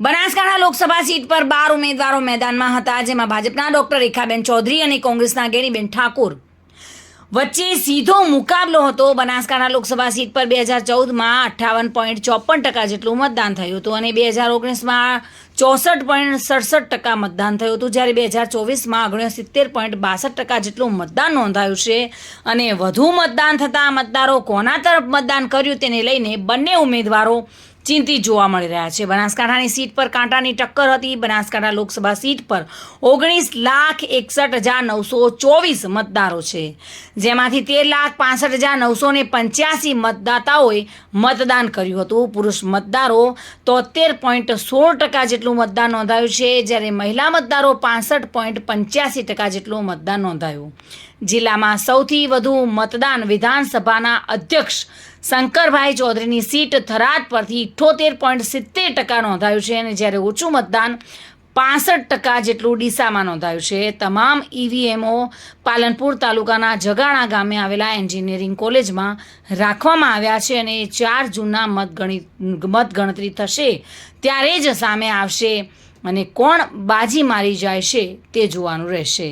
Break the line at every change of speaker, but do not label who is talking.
Banaskantha Lok Sabha seat પર બાર ઉમેદવારો મેદાનમાં હતા, જેમાં ભાજપના ડોક્ટર રેખાબેન ચૌધરી અને કોંગ્રેસના ગેરીબેન ઠાકોર. વચ્ચે સીધો મુકાબલો હતો. બનાસકાંઠા લોકસભા સીટ પર બે હજાર ચૌદમાં અઠ્ઠાવન પોઈન્ટ ચોપન ટકા જેટલું મતદાન થયું હતું અને બે હજાર ઓગણીસમાં ચોસઠ પોઈન્ટ સડસઠ ટકા મતદાન થયું હતું. જ્યારે બે હજાર ચોવીસમાં ઓગણસિત્તેર પોઈન્ટ બાસઠ ટકા જેટલું મતદાન નોંધાયું છે અને વધુ મતદાન થતાં મતદારો કોના તરફ મતદાન કર્યું તેને લઈને બંને ઉમેદવારો ચિંતિત જોવા મળી રહ્યા છે. બનાસકાંઠાની સીટ પર કાંટાની ટક્કર હતી. બનાસકાંઠા લોકસભા સીટ પર ઓગણીસ લાખ એકસઠ હજાર નવસો ચોવીસ મતદારો છે. જેમાંથી તેર લાખ પાસઠ હજાર નવસો ને પંચ્યાસી મતદાતાઓએ મતદાન કર્યું હતું. પુરુષ મતદારો તોતેર પોઈન્ટ સોળ ટકા જેટલું મતદાન નોંધાયું છે, જ્યારે મહિલા મતદારો પાસઠ પોઈન્ટ પંચ્યાસી ટકા જેટલું મતદાન નોંધાયું. જિલ્લામાં સૌથી વધુ મતદાન વિધાનસભાના અધ્યક્ષ શંકરભાઈ ચૌધરીની સીટ થરાદ પરથી ઇઠ્ઠોતેર પોઈન્ટ સિત્તેર ટકા નોંધાયું છે અને જ્યારે ઓછું મતદાન પાસઠ ટકા જેટલું ડીસામાં નોંધાયું છે. તમામ ઈવીએમઓ પાલનપુર તાલુકાના જગાણા ગામે આવેલા એન્જિનિયરિંગ કોલેજમાં રાખવામાં આવ્યા છે અને ચાર જૂનના મતગણિત, મતગણતરી થશે ત્યારે જ સામે આવશે અને કોણ બાજી મારી જાય છે તે જોવાનું રહેશે.